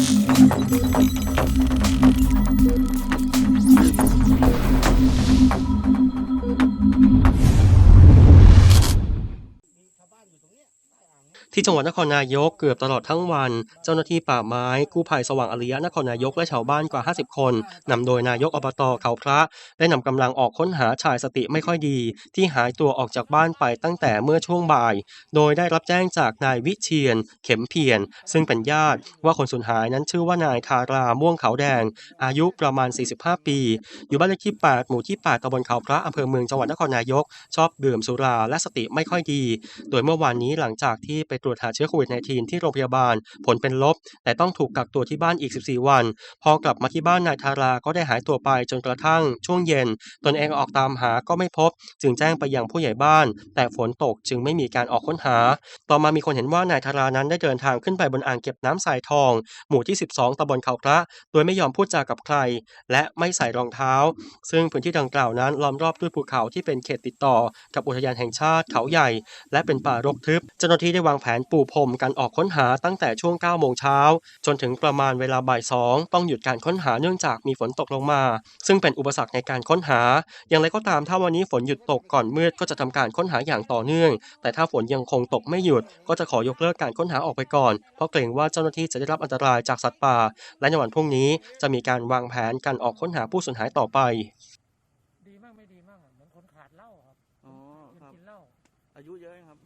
Thank you. ที่จังหวัดนครนายกเกือบตลอดทั้งวัน เจ้าหน้าที่ป่าไม้ กู้ภัยสว่างอริยะนครนายกและชาวบ้านกว่า 50 คน นำโดยนายกอบตเขาพระ ได้นำกำลังออกค้นหาชายสติไม่ค่อยดี ที่หายตัวออกจากบ้านไปตั้งแต่เมื่อช่วงบ่าย โดยได้รับแจ้งจากนายวิเชียน เข็มเพียรซึ่งเป็นญาติว่าคนสูญหายนั้นชื่อว่านายทาราม่วงขาแดง อายุประมาณ 45 ปี อยู่บ้านเลขที่ 8 หมู่ที่ 8ตำบลเขาพระอำเภอเมืองจังหวัดนครนายก ชอบดื่มสุราและสติไม่ค่อยดี โดยเมื่อวานนี้หลังจากที่ไปตรวจรวจหาเชื้อโควิด -19 ที่โรงพยาบาล ผลเป็นลบ แต่ต้องถูกกักตัวที่บ้านอีก 14 วัน พอกลับมาที่บ้านนายทาราก็ได้หายตัวไปจนกระทั่งช่วงเย็น ตนเองออกตามหาก็ไม่พบ จึงแจ้งไปยังผู้ใหญ่บ้าน แต่ฝนตกจึงไม่มีการออกค้นหา ต่อมามีคนเห็นว่านายทารานั้นได้เดินทางขึ้นไปบนอ่างเก็บน้ำสายทอง หมู่ที่ 12ตำบลเขาพระ โดยไม่ยอมพูดจากับใคร และไม่ใส่รองเท้า ซึ่งพื้นที่ดังกล่าวนั้นล้อมรอบด้วยภูเขาที่เป็นเขตติดต่อ กับอุทยานแห่งชาติเขาใหญ่ และเป็นป่ารกทึบ เจ้าหน้าที่ได้วางแผแผนปูพรมการออกค้นหาตั้งแต่ช่วง 9 โมงเช้า จนถึงประมาณเวลาบ่าย 2 ต้องหยุดการค้นหาเนื่องจากมีฝนตกลงมา ซึ่งเป็นอุปสรรคในการค้นหา อย่างไรก็ตามถ้าวันนี้ฝนหยุดตกก่อนมืดก็จะทำการค้นหาอย่างต่อเนื่อง แต่ถ้าฝนยังคงตกไม่หยุด ก็จะขอยกเลิกการค้นหาออกไปก่อน เพราะเกรงว่าเจ้าหน้าที่จะได้รับอันตรายจากสัตว์ป่า และในวันพรุ่งนี้จะมีการวางแผนการออกค้นหาผู้สูญหายต่อไปดีมากไม่ดีมากเหมือนคนขาดเหล้าครับอ๋อครับกินเหล้าอายุเยอะครับ